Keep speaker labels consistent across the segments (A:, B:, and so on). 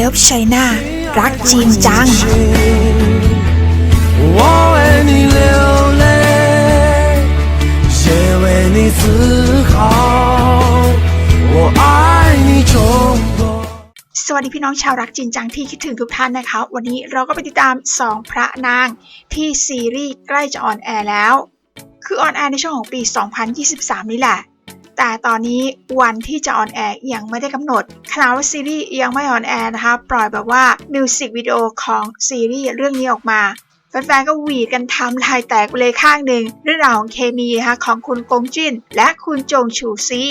A: ลิฟไชน่ารักจริงจัง
B: 我为你流泪，也为你自豪。我爱你中国。
A: สวัสดีพี่น้องชาวรักจริงจังที่คิดถึงทุกท่านนะคะ วันนี้เราก็ไปติดตาม 2 พระนางที่ซีรีส์ใกล้จะออนแอร์แล้ว คือออนแอร์ในช่วงของปี 2023 นี่แหละ แต่ตอนนี้วันที่จะออนแอร์ยังไม่ได้กำหนดขณะว่าซีรีส์ยังไม่ออนแอร์นะคะ ปล่อยแบบว่ามิวสิกวิดีโอของซีรีส์เรื่องนี้ออกมาแฟนๆก็หวีดกันทำลายแตกไปเลยข้างหนึ่งเรื่องราวของเคมีนะคะของคุณกงจินและคุณจงชูซี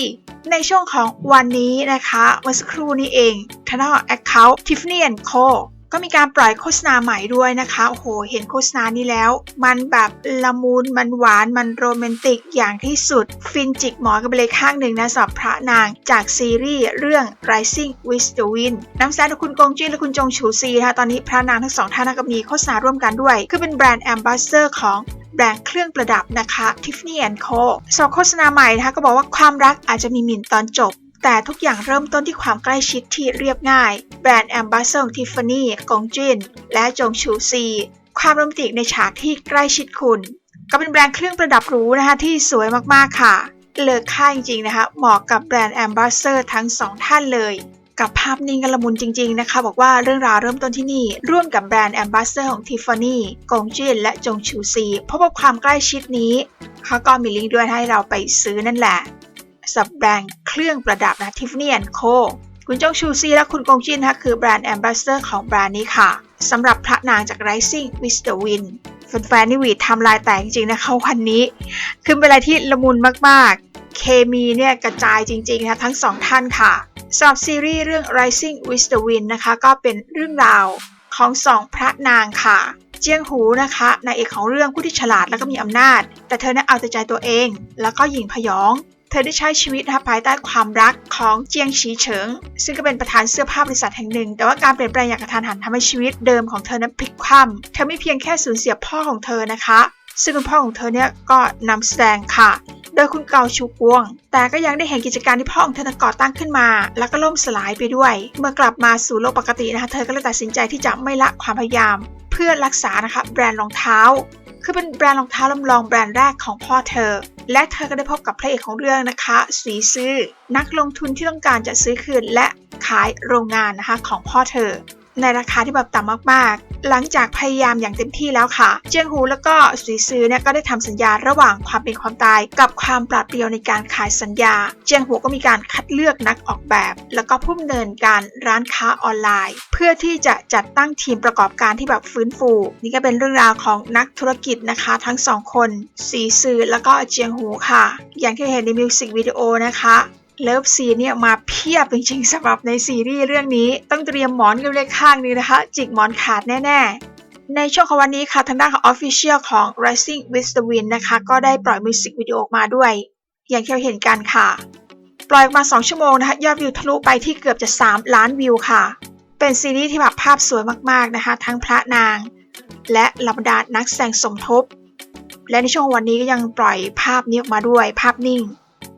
A: ในช่วงของวันนี้นะคะเมื่อสักครู่นี้เองทางด้านของ Account Tiffany Co ก็มีการปล่อยโฆษณาใหม่ด้วยนะคะ โอ้โห เห็นโฆษณานี้แล้ว มันแบบละมุน มันหวาน มันโรแมนติกอย่างที่สุด ฟินจิกหมอกันไปเลยข้างหนึ่งนะสำหรับพระนางจากซีรีส์เรื่อง Rising with the Wind น้ำแซงโดยคุณกงจินและคุณจงฉูซีนะคะ ตอนนี้พระนางทั้งสองท่านก็มีโฆษณาร่วมกันด้วย คือเป็นแบรนด์แอมบาสเดอร์ของแบรนด์เครื่องประดับนะคะ Tiffany Co สำหรับโฆษณาใหม่นะคะก็บอกว่าความรักอาจจะมีหมิ่นตอนจบ แต่ทุกอย่างเริ่มต้นที่ความใกล้ชิดที่เรียบง่าย แบรนด์แอมบาสเดอร์ของ Tiffany กงจิน และจงชูซี ความโรแมนติกในฉากที่ใกล้ชิดคุณ ก็เป็นแบรนด์เครื่องประดับหรูนะคะที่สวยมากๆค่ะ เลิศค่าจริงๆนะคะ เหมาะกับแบรนด์แอมบาสเดอร์ทั้งสองท่านเลยกับภาพนิ่งกันละมุนจริงๆนะคะ บอกว่าเรื่องราวเริ่มต้นที่นี่ ร่วมกับแบรนด์แอมบาสเดอร์ของ Tiffany กงจินและจงชูซี เพราะว่าความใกล้ชิดนี้เขาก็มีลิงก์ด้วยให้เราไปซื้อนั่นแหละ สับแบรนด์เครื่องประดับนะ Tiffany Co คุณจงชูซีและคุณกงจินนะคะคือแบรนด์แอมบาสเดอร์ของแบรนด์นี้ค่ะสำหรับพระนางจาก Rising with the Wind แฟนๆนี่วีดทำลายแตกจริงๆนะคะวันนี้ คือเป็นอะไรที่ละมุนมากๆ เคมีเนี่ยกระจายจริงๆนะทั้งสองท่านค่ะสำหรับซีรีส์เรื่อง Rising with the Wind นะคะก็เป็นเรื่องราวของสองพระนางค่ะ เจียงหูนะคะนายเอกของเรื่องผู้ที่ฉลาดและก็มีอำนาจ แต่เธอนั้นเอาแต่ใจตัวเอง แล้วก็หญิงพยอง เธอได้ใช้ชีวิตนะคะภายใต้ความรักของเจียงฉีเฉิง ซึ่งก็เป็นประธานเสื้อผ้าบริษัทแห่งหนึ่ง แต่ว่าการเปลี่ยนแปลงอย่างกระทันหันทำให้ชีวิตเดิมของเธอนั้นพลิกคว่ำเธอไม่เพียงแค่สูญเสียพ่อของเธอนะคะ ซึ่งคุณพ่อของเธอเนี่ยก็นำแสดงค่ะ โดยคุณเกาชูกวง แต่ก็ยังได้เห็นกิจการที่พ่อของเธอนก่อตั้งขึ้นมา แล้วก็ล่มสลายไปด้วย เมื่อกลับมาสู่โลกปกตินะคะเธอก็เลยตัดสินใจที่จะไม่ละความพยายาม เพื่อรักษานะคะแบรนด์รองเท้าคือเป็นแบรนด์รองเท้าลำลองแบรนด์แรกของพ่อเธอ และเธอก็ได้พบกับพระเอกของเรื่องนะคะสีซื้อ นักลงทุนที่ต้องการจะซื้อคืนและขายโรงงานนะคะของพ่อเธอ ในราคาที่แบบต่ำมากๆ หลังจากพยายามอย่างเต็มที่แล้วค่ะ เจียงฮูแล้วก็สุยซือเนี่ยก็ได้ทำสัญญาระหว่างความเป็นความตาย กับความปราดเปรียวในการขายสัญญา เจียงฮูก็มีการคัดเลือกนักออกแบบ แล้วก็ผู้ดำเนินการร้านค้าออนไลน์ เพื่อที่จะจัดตั้งทีมประกอบการที่แบบฟื้นฟู นี่ก็เป็นเรื่องราวของนักธุรกิจนะคะ ทั้งสองคน สีซือแล้วก็เจียงฮูค่ะ อย่างที่เห็นในมิวสิกวิดีโอนะคะ เลิฟซีเนี่ยมาเพียบจริงๆสำหรับในซีรีส์เรื่องนี้ ต้องเตรียมหมอนกันเลยข้างนี้นะคะ จิกหมอนขาดแน่ ๆในช่วงของวันนี้ค่ะ ทางด้านของ Official ของ Rising with the Wind นะคะ ก็ได้ปล่อยมิวสิกวิดีโอออกมาด้วย อย่างที่เราเห็นกันค่ะ ปล่อยออกมา 2 ชั่วโมงนะคะ ยอดวิวทะลุไปที่เกือบจะ 3 ล้านวิวค่ะ เป็นซีรีส์ที่แบบภาพสวยมากๆนะคะ ทั้งพระนาง และล่าบรรดานักแสดงสมทบ และในช่วงวันนี้ก็ยังปล่อยภาพนี้ออกมาด้วยภาพนิ่ง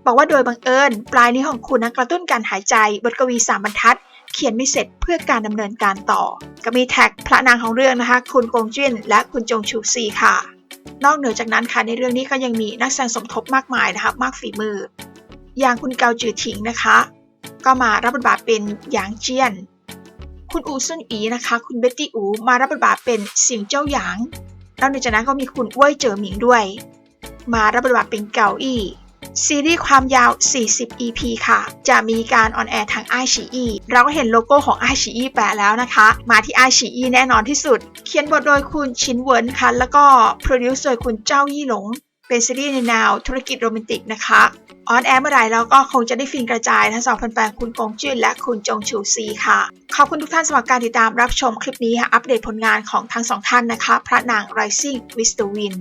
A: บอกว่าโดยบังเอิญ ปลายนิ้วของคุณนั้นกระตุ้นการหายใจ บทกวีสามบรรทัด เขียนไม่เสร็จเพื่อการดำเนินการต่อ ก็มีแท็กพระนางของเรื่องนะคะ คุณกงจิ้น และคุณจงชูซีค่ะ นอกเหนือจากนั้นค่ะในเรื่องนี้ก็ยังมีนักแสดงสมทบมากมายนะคะมากฝีมือ อย่างคุณเกาจือถิงนะคะ ก็มารับบทบาทเป็นหยางเจียน คุณอูซุนอีนะคะ คุณเบตตี้อูมารับบทบาทเป็นเสียงเจ้าหยางนอกเหนือจากนั้นก็มีคุณเว่ยเจอหมิงด้วย มารับบทบาทเป็นเกาอี้ ซีรีส์ความยาว 40 EP ค่ะ จะมีการออนแอร์ทาง i อ e เราก็เห็นโลโก้ของ i อ e แปะแล้วนะคะ มาที่ i อ e แน่นอนที่สุด เขียนบทโดยคุณชินเวินค่ะ แล้วก็โปรดิวซ์โดยคุณเจ้ายี่หลง เป็นซีรีส์ในแนวธุรกิจโรแมนติกนะคะออนแอร์เมื่อไหร่เราก็คงจะได้ฟินกระจายทั้งสองแฟนๆคุณกงจื้นและคุณจงชูซีค่ะ ขอบคุณทุกท่านสำหรับการติดตามรับชมคลิปนี้ค่ะอัปเดตผลงานของทั้งสองท่านนะคะ พระนาง Rising with the Wind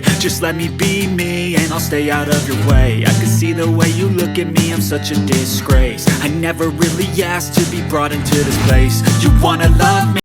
C: Just let me be me and I'll stay out of your way. I can see the way you look at me, I'm such a disgrace. I never really asked to be brought into this place. You wanna love me?